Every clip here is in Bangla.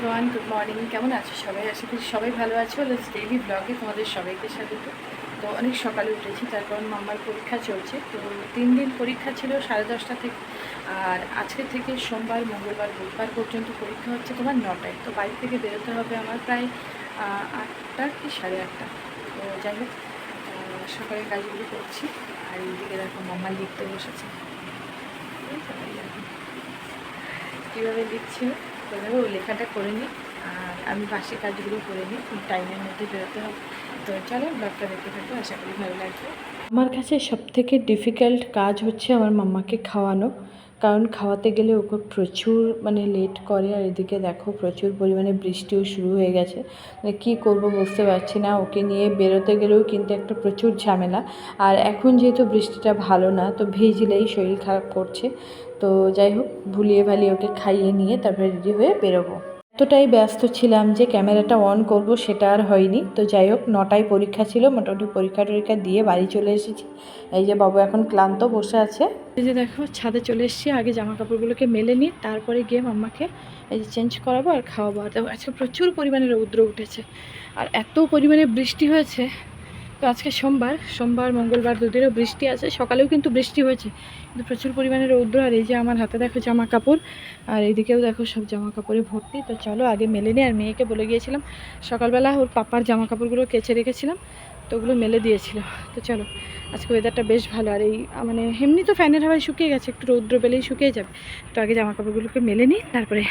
এভরিওয়ান গুড মর্নিং কেমন আছো সবাই? আশা করি সবাই ভালো আছো। লেটস ডেইলি ব্লগে তোমাদের সবাইকে স্বাগত। তো অনেক সকালে উঠেছি, তার কারণ মাম্মার পরীক্ষা চলছে। তো তিন দিন পরীক্ষা ছিল সাড়ে দশটা থেকে। আর আজকে থেকে সোমবার, মঙ্গলবার, বুধবার পর্যন্ত পরীক্ষা হচ্ছে তোমার নটায়। তো বাড়ি থেকে বেরোতে হবে আমার প্রায় আটটা কি সাড়ে আটটা। তো যাই হোক সকালের সকালে কাজগুলো করছি। আর এইদিকে দেখো মাম্মা লিখতে বসেছে। কীভাবে লিখছিল তো দেবো ওই লেখাটা করে নিই। আর আমি বাসি কাজগুলো করে নিই টাইমের মধ্যে বেরোতে হবে তো চলো ব্লগটা দেখতে থাকব আশা করি ভালো লাগবে। আমার কাছে সবথেকে ডিফিকাল্ট কাজ হচ্ছে আমার মাম্মাকে খাওয়ানো। কারণ খাওয়াতে গেলে ওকে প্রচুর মানে লেট করে আর এদিকে দেখো প্রচুর পরিমাণে বৃষ্টিও শুরু হয়ে গেছে। মানে কী করব বুঝতে পারছি না, ওকে নিয়ে বেরোতে গেলেও কিন্তু একটা প্রচুর ঝামেলা। আর এখন যেহেতু বৃষ্টিটা ভালো না, তো ভিজলেই শরীর খারাপ করছে। তো যাই হোক, ভুলিয়ে ভালিয়ে ওকে খাইয়ে নিয়ে তারপরে রেডি হয়ে বেরোবো। এতটাই ব্যস্ত ছিলাম যে ক্যামেরাটা অন করব সেটা আর হয়নি। তো যাই হোক, নটায় পরীক্ষা ছিল, মোটামুটি পরীক্ষা টরীক্ষা দিয়ে বাড়ি চলে এসেছি। এই যে বাবু এখন ক্লান্ত বসে আছে। এই যে দেখো, ছাদে চলে এসেছি, আগে জামা কাপড়গুলোকে মেলে নিই তারপরে গিয়ে মাম্মাকে এই যে চেঞ্জ করাবো আর খাওয়াবো। আর আজকে প্রচুর পরিমাণে রৌদ্র উঠেছে। আর এত পরিমাণে বৃষ্টি হয়েছে তো আজকে সোমবার সোমবার, মঙ্গলবার দুদিনও বৃষ্টি আছে, সকালেও কিন্তু বৃষ্টি হয়েছে, কিন্তু প্রচুর পরিমাণে রৌদ্র, আর এই যে আমার হাতে দেখো জামা কাপড় আর এইদিকেও দেখো সব জামা কাপড়ে ভর্তি, তো চলো আগে মেলে নিই আর মেয়েকে বলে গিয়েছিলাম, সকালবেলা ওর পাপার জামা কাপড়গুলো কেচে রেখেছিলাম, তো ওগুলো মেলে দিয়েছিল, তো চলো, আজকে ওয়েদারটা বেশ ভালো, আর এই মানে এমনি তো ফ্যানের হাওয়ায় শুকিয়ে গেছে, একটু রৌদ্র পেলেই শুকিয়ে যাবে, তো আগে জামা কাপড়গুলোকে মেলে নিই, তারপরে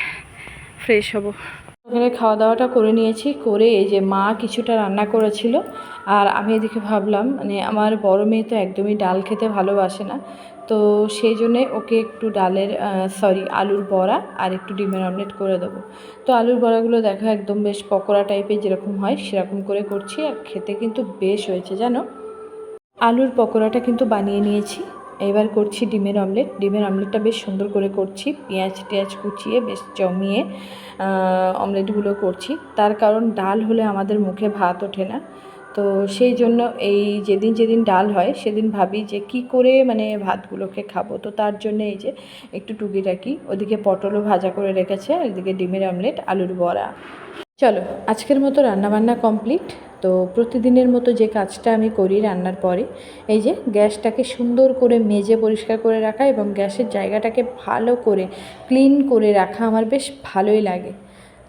ফ্রেশ হব। ওখানে খাওয়া দাওয়াটা করে নিয়েছি, করে এই যে মা কিছুটা রান্না করেছিল। আর আমি এদিকে ভাবলাম মানে আমার বড় মেয়ে তো একদমই ডাল খেতে ভালোবাসে না, তো সেই জন্যে ওকে একটু ডালের সরি আলুর বড়া আর একটু ডিমের অমলেট করে দেবো। তো আলুর বড়াগুলো দেখো একদম বেশ পকোড়া টাইপের যেরকম হয়, সেরকম করে করছি আর খেতে কিন্তু বেশ হয়েছে, জানো? আলুর পকোড়াটা কিন্তু বানিয়ে নিয়েছি। এবার করছি ডিমের অমলেট। ডিমের অমলেটটা বেশ সুন্দর করে করছি। পেঁয়াজ টেয়াজ কুচিয়ে বেশ জমিয়ে অমলেটগুলো করছি। তার কারণ ডাল হলে আমাদের মুখে ভাত ওঠে না। তো সেই জন্য এই যেদিন যেদিন ডাল হয়, সেদিন ভাবি যে কি করে মানে ভাতগুলোকে খাব। তো তার জন্য এই যে একটু টুকিটাকি, ওদিকে পটলও ভাজা করে রেখেছে এদিকে ডিমের অমলেট, আলুর বড়া। চলো, আজকের মতো রান্নাবান্না কমপ্লিট। তো প্রতিদিনের মতো যে কাজটা আমি করি রান্নার পরে, এই যে গ্যাসটাকে সুন্দর করে মেজে পরিষ্কার করে রাখা এবং গ্যাসের জায়গাটাকে ভালো করে ক্লিন করে রাখা আমার বেশ ভালোই লাগে।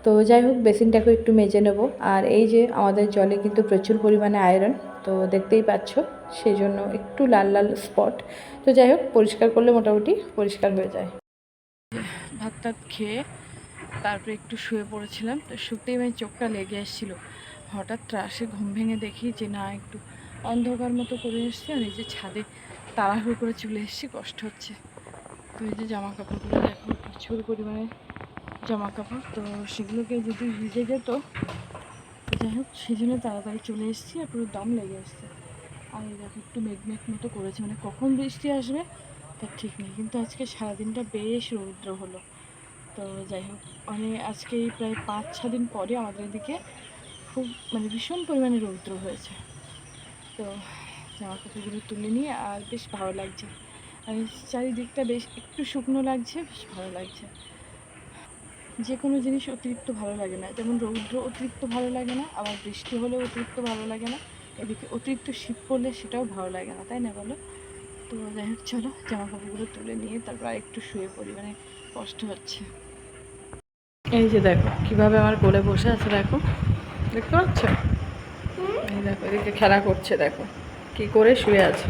তো যাই হোক বেসিনটাকে একটু মেজে নেব। আর এই যে আমাদের জলে কিন্তু প্রচুর পরিমাণে আয়রন, তো দেখতেই পাচ্ছ সেই জন্য একটু লাল লাল স্পট। তো যাই হোক, পরিষ্কার করলে মোটামুটি পরিষ্কার হয়ে যায়। ভাত টাত খেয়ে তারপরে একটু শুয়ে পড়েছিলাম, তো শুতেই আমি চোখটা লেগে এসেছিল হঠাৎ ত্রাসে ঘুম ভেঙে দেখি যে, না, একটু অন্ধকার মতো করে এসছে আর এই যে ছাদে তাড়াহুড়ো করে চলে এসেছি, কষ্ট হচ্ছে। তো এই যে জামা কাপড়গুলো দেখো, প্রচুর পরিমাণে জামা কাপড় তো সেগুলোকে যদি ভিজে যেত, যাই হোক, সেই জন্য তাড়াতাড়ি চলে এসেছি আর পুরো দম লেগে এসছে। আর এই দেখো, একটু মেঘ মেঘ মতো করেছে মানে কখন বৃষ্টি আসবে তার ঠিক নেই। কিন্তু আজকে সারাদিনটা বেশ রৌদ্র হলো। তো যাই হোক মানে আজকে প্রায় পাঁচ ছ দিন পরে আমাদের এদিকে খুব মানে ভীষণ পরিমাণে রৌদ্র হয়েছে। তো জামা কাপড়গুলো তুলে নিয়ে আর বেশ ভালো লাগছে। আর চারিদিকটা বেশ একটু শুকনো লাগছে, বেশ ভালো লাগছে। যে কোনো জিনিস অতিরিক্ত ভালো লাগে না। যেমন রৌদ্র অতিরিক্ত ভালো লাগে না, আবার বৃষ্টি হলেও অতিরিক্ত ভালো লাগে না। এদিকে অতিরিক্ত শীত পড়লে সেটাও ভালো লাগে না, তাই না বলো? তো যাই হোক, চলো জামা কাপড়গুলো তুলে নিয়ে তারপর আর একটু শুয়ে পড়ি মানে কষ্ট হচ্ছে। এই যে দেখো, কীভাবে আমার কোলে বসে আছে দেখো। দেখতে পাচ্ছ? এই দেখো এদিকে খেলা করছে দেখো। কি করে শুয়ে আছে।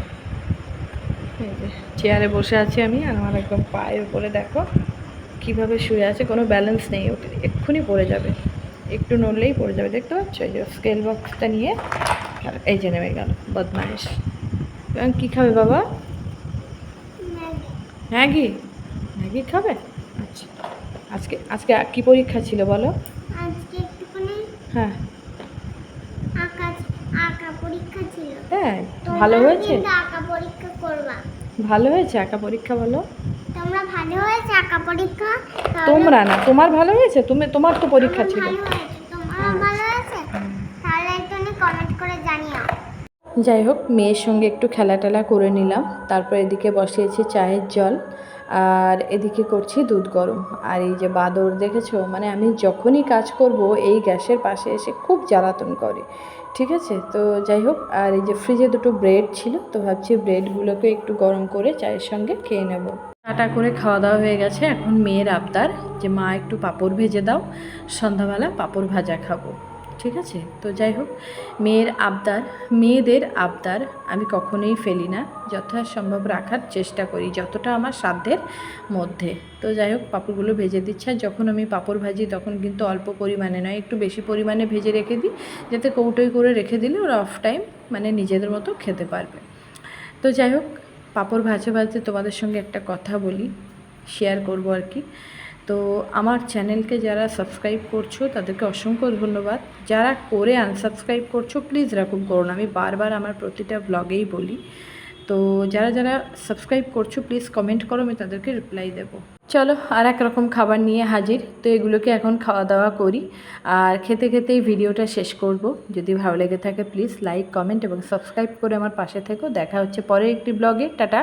এই যে চেয়ারে বসে আছি আমি আর আমার একদম পায়ের উপরে দেখো কীভাবে শুয়ে আছে। কোনো ব্যালেন্স নেই ওকে এক্ষুনি পড়ে যাবে। একটু নড়লেই পড়ে যাবে দেখতে পাচ্ছ? এই যে স্কেল বক্সটা নিয়ে এই যে নেমে গেল বদমাইশ। এবং কী খাবে বাবা? ম্যাগি। ম্যাগি খাবে? আচ্ছা। আজকে আজকে কি পরীক্ষা ছিল বলো? হ্যাঁ আঁকা আঁকা পরীক্ষা তোমরা ভালো হয়েছে? আঁকা পরীক্ষা করবা। ভালো হয়েছে আঁকা পরীক্ষা বলো? তোমরা ভালো হয়েছে আঁকা পরীক্ষা? তোমরা না তোমার ভালো হয়েছে? তুমি তোমার তো পরীক্ষা ছিল। যাই হোক মেয়ের সঙ্গে একটু খেলা টেলা করে নিলাম। তারপর এদিকে বসিয়েছি চায়ের জল। আর এদিকে করছি দুধ গরম। আর এই যে বাদর দেখেছ? মানে আমি যখনই কাজ করব, এই গ্যাসের পাশে এসে খুব জ্বালাতন করে। ঠিক আছে? তো যাই হোক, আর এই যে ফ্রিজে দুটো ব্রেড ছিল, তো ভাবছি ব্রেডগুলোকে একটু গরম করে চায়ের সঙ্গে খেয়ে নেব। টাটা করে খাওয়া দাওয়া হয়ে গেছে। এখন মেয়ের আবদার যে, মা, একটু পাঁপড় ভেজে দাও। সন্ধ্যাবেলা পাঁপড় ভাজা খাব। ঠিক আছে? তো যাই হোক, মেয়ের আবদার, মেয়েদের আবদার আমি কখনোই ফেলি না। যথাসম্ভব রাখার চেষ্টা করি, যতটা আমার সাধ্যের মধ্যে। তো যাই হোক, পাঁপড়গুলো ভেজে দিচ্ছে। আর যখন আমি পাঁপড় ভাজি, তখন কিন্তু অল্প পরিমাণে নয়, একটু বেশি পরিমাণে ভেজে রেখে দিই, যাতে কৌটোই করে রেখে দিলে ওরা অফ টাইম মানে নিজেদের মতো খেতে পারবে। তো যাই হোক, পাঁপড় ভাজে ভাজতে তোমাদের সঙ্গে একটা কথা বলি শেয়ার করব আর কি। তো আমার চ্যানেলকে যারা সাবস্ক্রাইব করছ, তাদেরকে অসংখ্য ধন্যবাদ। যারা করে আনসাবস্ক্রাইব করছ প্লিজ এরকম করো না। আমি বারবার আমার প্রতিটা ব্লগেই বলি। তো যারা যারা সাবস্ক্রাইব করছ প্লিজ কমেন্ট করো, আমি তাদেরকে রিপ্লাই দেবো। চলো আর এক রকম খাবার নিয়ে হাজির। তো এগুলোকে এখন খাওয়া দাওয়া করি। আর খেতে খেতেই ভিডিওটা শেষ করব। যদি ভালো লেগে থাকে প্লিজ লাইক কমেন্ট এবং সাবস্ক্রাইব করে আমার পাশে থেকো। দেখা হচ্ছে পরের একটি ব্লগে টাটা!